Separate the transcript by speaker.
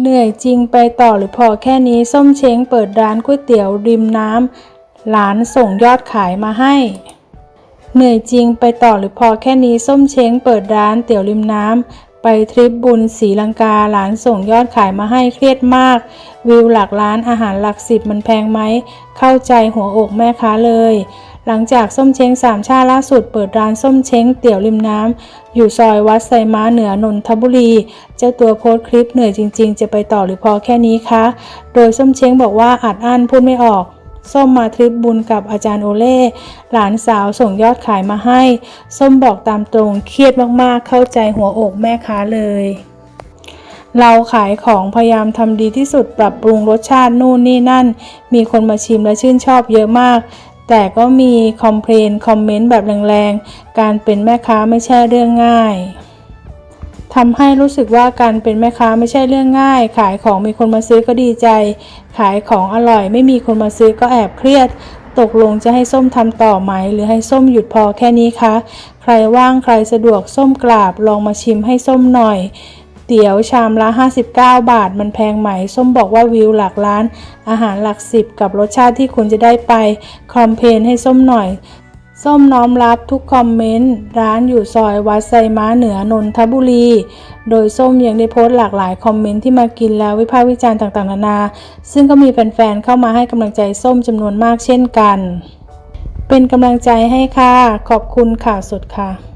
Speaker 1: เหนื่อยจริงไปต่อหรือพอแค่นี้ส้มเช้งเปิดร้านก๋วยเตี๋ยวริมน้ำหลานส่งยอดขายมาให้ เหนื่อยจริงไปต่อหรือพอแค่นี้ส้มเช้งเปิดร้านเตี๋ยวริมน้ำไปทริปบุญศรีลังกาหลานส่งยอดขายมาให้เครียดมาก วิวหลักล้านอาหารหลักสิบมันแพงไหมเข้าใจหัวอกแม่ค้าเลย หลังจากส้มเช้งสามชาล่าสุดเปิดร้านส้มเช้งเตี๋ยวริมน้ำ อยู่ซอยวัดไซม้าเหนือนนทบุรี เจ้าตัวโพสต์คลิปเหนื่อยจริง ๆ จะไปต่อหรือพอแค่นี้คะ โดยส้มเช้งบอกว่าอัดอั้นพูดไม่ออกส้มมาทริปบุญกับอาจารย์โอเล่ หลานสาวส่งยอดขายมาให้ ส้มบอกตามตรงเครียดมากๆ เข้าใจหัวอกแม่ค้าเลย เราขายของพยายามทำดีที่สุดปรับปรุงรสชาตินู่นนี่นั่น มีคนมาชิมและชื่นชอบเยอะมาก แต่ก็มีคอมเพลนคอมเมนต์แบบแรงๆ การเป็นแม่ค้าไม่ใช่เรื่องง่ายทำให้รู้สึกว่าการเป็นแม่ค้าไม่ใช่เรื่องง่าย ขายของมีคนมาซื้อก็ดีใจ ขายของอร่อยไม่มีคนมาซื้อก็แอบเครียด ตกลงจะให้ส้มทำต่อไหม หรือให้ส้มหยุดพอแค่นี้คะ ใครว่างใครสะดวกส้มกราบลองมาชิมให้ส้มหน่อย เตี๋ยวชามละ 59 บาท มันแพงไหม ส้มบอกว่าวิวหลักล้าน อาหารหลักสิบกับรสชาติที่คุณจะได้ไป คอมเพนให้ส้มหน่อย ส้มน้อมรับทุกคอมเมนต์ ร้านอยู่ซอยวัดไซม้าเหนือนนทบุรี โดยส้มยังได้โพสต์หลากหลายคอมเมนต์ที่มากินแล้ววิพากษ์วิจารณ์ต่างๆ นานา ซึ่งก็มีแฟนๆ เข้ามาให้กำลังใจส้มจำนวนมากเช่นกัน เป็นกำลังใจให้ค่ะ ขอบคุณข่าวสดค่ะ